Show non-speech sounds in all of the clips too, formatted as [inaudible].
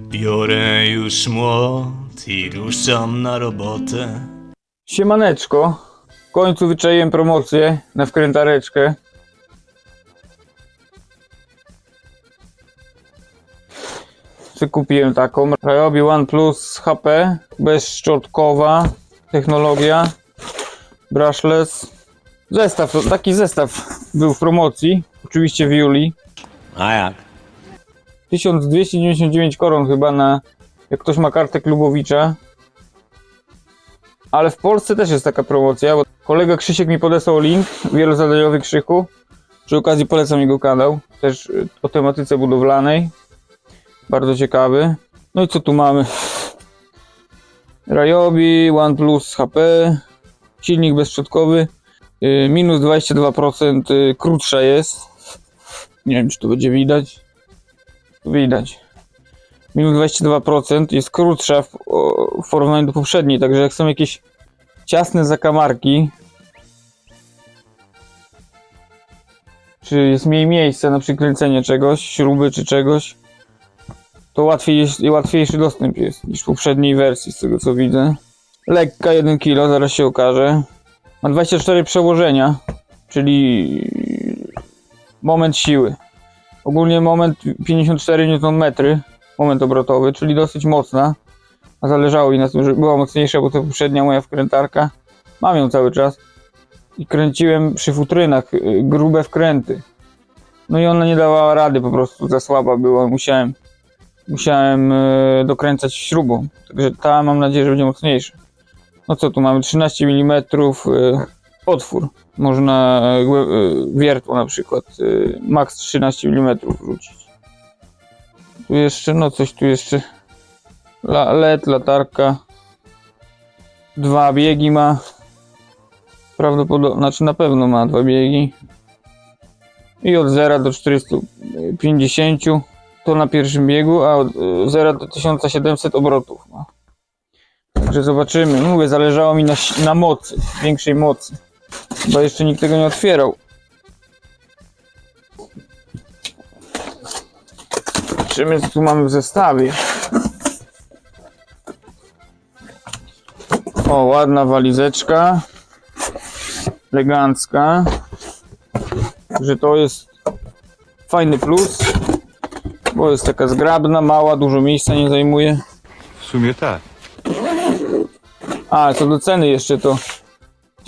Biorę już młot i ruszam na robotę. Siemaneczko. W końcu wyczaiłem promocję na wkrętareczkę. Kupiłem taką. Ryobi One Plus HP. Bezszczotkowa technologia. Brushless. Zestaw, to taki zestaw był w promocji. Oczywiście w Juli. A jak? 1299 koron chyba na. Jak ktoś ma kartę klubowicza. Ale w Polsce też jest taka promocja, bo kolega Krzysiek mi podesłał link, wielozadaniowy Krzyku. Przy okazji polecam jego kanał, też y, o tematyce budowlanej. Bardzo ciekawy. No i co tu mamy? [laughs] Ryobi, OnePlus HP, silnik bezprzodkowy, y, minus 22% y, krótsza jest. Nie wiem, czy tu będzie widać. Widać. Minus 22% jest krótsza w, w porównaniu do poprzedniej, także jak są jakieś ciasne zakamarki, czy jest mniej miejsca na przykręcenie czegoś, śruby czy czegoś, to łatwiej jest, łatwiejszy dostęp jest niż w poprzedniej wersji, z tego co widzę. Lekka 1 kg, zaraz się okaże. Ma 24 przełożenia, czyli moment siły. Ogólnie moment 54 Nm, moment obrotowy, czyli dosyć mocna. A zależało mi na tym, żeby była mocniejsza, bo to poprzednia moja wkrętarka. Mam ją cały czas. I kręciłem przy futrynach y, grube wkręty. No i ona nie dawała rady, po prostu za słaba była. Musiałem, musiałem y, dokręcać śrubą. Także ta mam nadzieję, że będzie mocniejsza. No co tu mamy? 13 mm otwór. Można głę- y, wiertło na przykład max 13 mm wrzucić. Tu jeszcze, no coś tu jeszcze. LED, latarka. Dwa biegi ma. Prawdopodobnie, znaczy na pewno ma dwa biegi. I od 0 do 450 to na pierwszym biegu, a od y, 0 do 1700 obrotów ma. Także zobaczymy. Mówię, zależało mi na, na mocy, większej mocy. Bo jeszcze nikt tego nie otwierał. Zobaczymy, co tu mamy w zestawie. O, ładna walizeczka. Elegancka. Że to jest fajny plus. Bo jest taka zgrabna, mała, dużo miejsca nie zajmuje. W sumie tak. A, co do ceny jeszcze to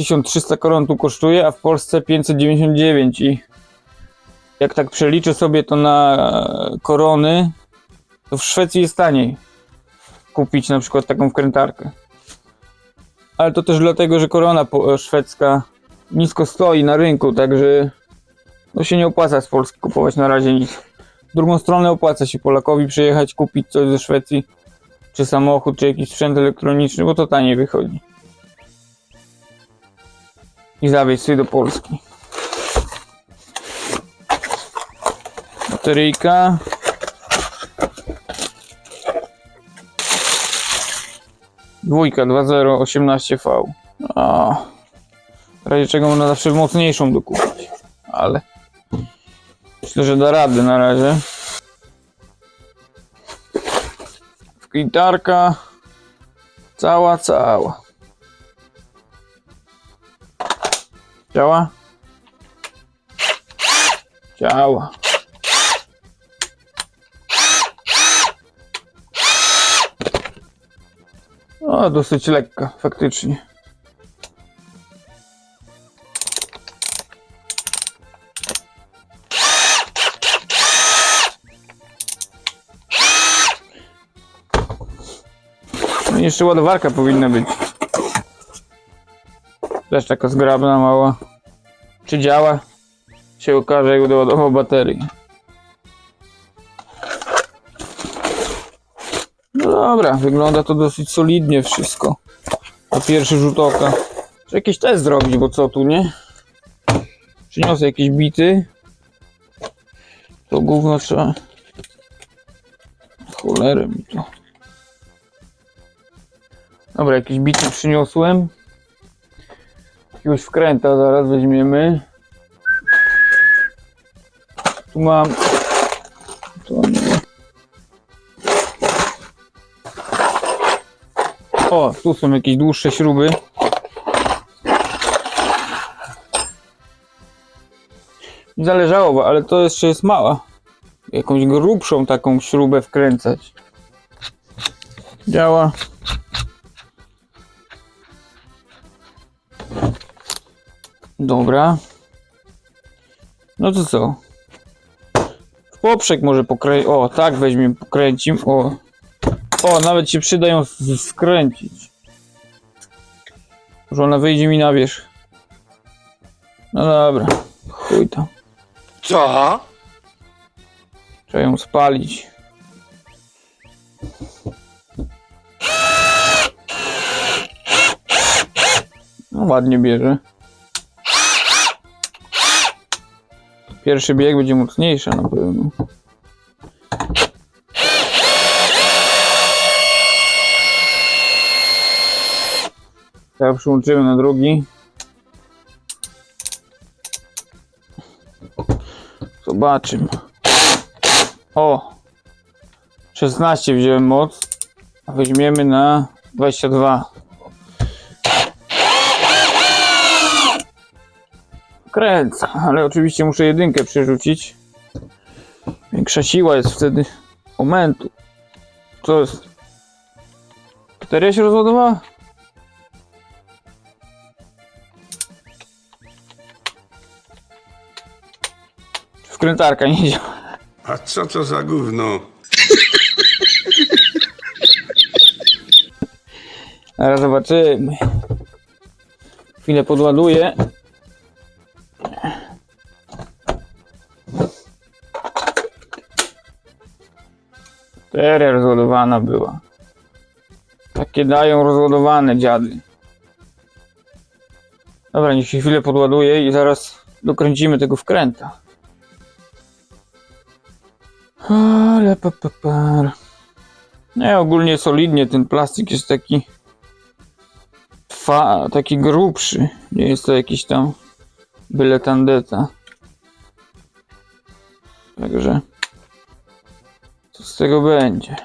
1300 koron tu kosztuje, a w Polsce 599 i jak tak przeliczę sobie to na korony, to w Szwecji jest taniej kupić na przykład taką wkrętarkę. Ale to też dlatego, że korona szwedzka nisko stoi na rynku, także no się nie opłaca z Polski kupować na razie nic. W drugą stronę opłaca się Polakowi przyjechać, kupić coś ze Szwecji, czy samochód, czy jakiś sprzęt elektroniczny, bo to taniej wychodzi. I zawieźć sobie do Polski. Bateryjka. Dwójka 2018V. A, w razie czego można zawsze mocniejszą dokupić. Ale myślę, że da radę na razie. Gitarka. Cała, cała. Działa? Działa. No, dosyć lekka, faktycznie. No i jeszcze ładowarka powinna być. Też taka zgrabna, mała. Czy działa? Się okaże, jak doładował baterię. No dobra, wygląda to dosyć solidnie wszystko. Na pierwszy rzut oka. Trzeba jakiś test zrobić, bo co tu, nie? Przyniosę jakieś bity. To gówno trzeba... Cholerę mi to. Dobra, jakieś bity przyniosłem. Jakiegoś wkręta zaraz weźmiemy. Tu mam... Tu mam... O, tu są jakieś dłuższe śruby. Zależało, ale to jeszcze jest mała. Jakąś grubszą taką śrubę wkręcać. Działa. Dobra. No to co? W poprzek może pokręcić. O, tak weźmie, pokręcim. O. O, nawet się przyda ją s- skręcić. Może ona wyjdzie mi na wierzch. No dobra. Chuj tam. Co? Trzeba ją spalić. No ładnie bierze. Pierwszy bieg będzie mocniejszy na pewno. Teraz przyłączymy na drugi. Zobaczymy. O! 16 wziąłem moc. A weźmiemy na 22. Kręcę, ale oczywiście muszę jedynkę przerzucić. Większa siła jest wtedy momentu. Co jest? Bateria się rozładowała? Wkrętarka nie działa. A co to za gówno? Zaraz zobaczymy. Chwilę podładuję. Bateria rozładowana była. Takie dają rozładowane dziady. Dobra, niech się chwilę podładuje i zaraz dokręcimy tego wkręta. Ale papapar. Nie, ogólnie solidnie ten plastik jest taki taki grubszy. Nie jest to jakiś tam byle tandeta. Także co z tego będzie?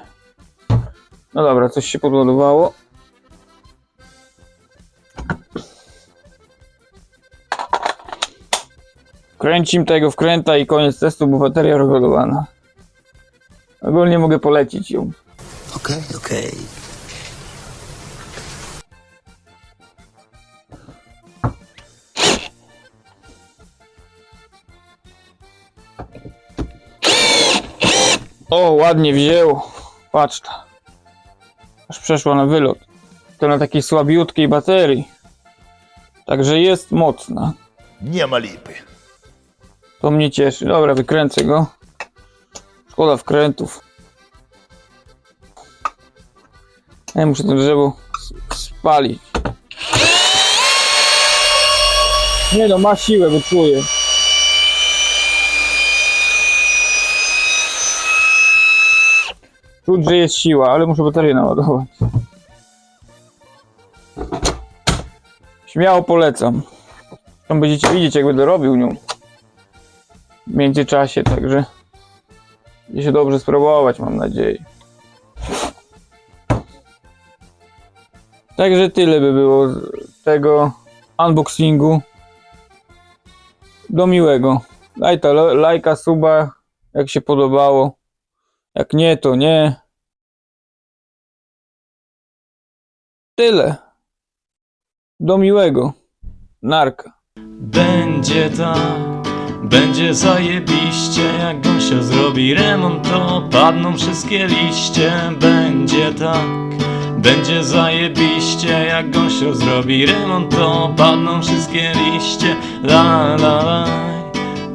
No dobra, coś się podładowało. Kręcim tego wkręta i koniec testu, bo bateria rozładowana. Ogólnie mogę polecić ją. Okej, okej. O, ładnie wzięło. Patrz ta. Aż przeszła na wylot. To na takiej słabiutkiej baterii. Także jest mocna. Nie ma lipy. To mnie cieszy. Dobra, wykręcę go. Szkoda wkrętów. Ja muszę to drzewo spalić. Nie no, ma siłę, bo czuję. Czuć, że jest siła, ale muszę baterię naładować. Śmiało polecam. Tam będziecie widzieć, jak będę robił nią. W międzyczasie, także będzie się dobrze spróbować, mam nadzieję. Także tyle by było tego unboxingu. Do miłego. Lo- lajka, suba, jak się podobało. Jak nie, to nie. Tyle. Do miłego. Narka. Będzie tak, będzie zajebiście Jak Gosia zrobi remont to padną wszystkie liście Będzie tak, będzie zajebiście Jak Gosio zrobi remont to padną wszystkie liście La la la